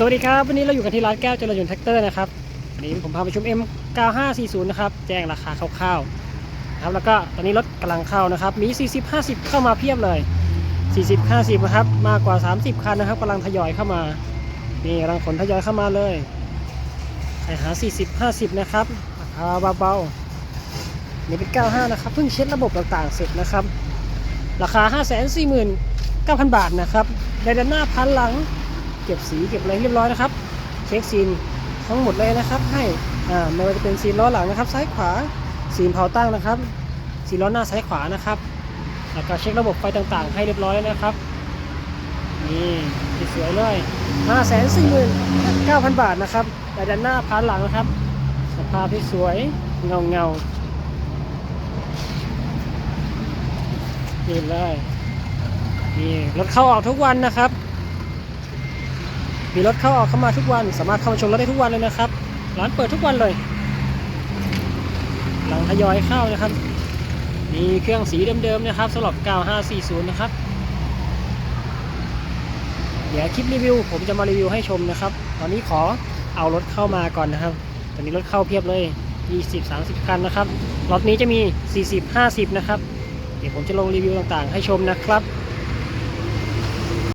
สวัสดีครับ วันนี้เราอยู่กันที่ร้านแก้วเจริญยนต์แท็กเตอร์นะครับวันนี้ผมพาไปชม M9540 นะครับ แจ้งราคาคร่าวๆนะครับแล้วก็ตอนนี้รถกำลังเข้านะครับ มี 40 50 เข้ามาเพียบเลย 40 50 นะครับ มากกว่า 30 คันนะครับกำลังทยอยเข้ามา นี่กำลังขนทยอยเข้ามาเลยใครหา 40 50 นะครับราคาเบาๆนี่เป็น 95 นะครับ เพิ่งเช็ดระบบต่างๆ เสร็จนะครับ ราคา 549,000 บาทนะครับในด้านหน้าพันหลัง เก็บสีเก็บอะไรเรียบร้อยนะครับ เช็คซีนทั้งหมดเลยนะครับ ให้ไม่ว่าจะเป็นซีนล้อหลังนะครับซ้ายขวาซีนเผาตั้งนะครับซีนล้อหน้าซ้ายขวานะครับแล้วก็เช็คระบบไฟต่างๆ ให้เรียบร้อยแล้วนะครับนี่สวยเลย5 4 9 0 0 0 บาทนะครับแต่ด้านหน้าพานหลังนะครับ สภาพที่สวยเงาเงาๆนี่เลยนี่รถเข้าออกทุกวันนะครับ มีรถเข้าออกเข้ามาทุกวัน สามารถเข้ามาชมรถได้ทุกวันเลยนะครับ ร้านเปิดทุกวันเลย หลังทยอยเข้านะครับ มีเครื่องสีเดิมๆนะครับสำหรับ 9540 นะครับ เดี๋ยวคลิปรีวิว ผมจะมารีวิวให้ชมนะครับ ตอนนี้ขอเอารถเข้ามาก่อนนะครับ ตอนนี้รถเข้าเพียบเลย 20 30 คันนะครับ รถนี้จะมี 40 50 นะครับ เดี๋ยวผมจะลงรีวิวต่างๆ ให้ชมนะครับ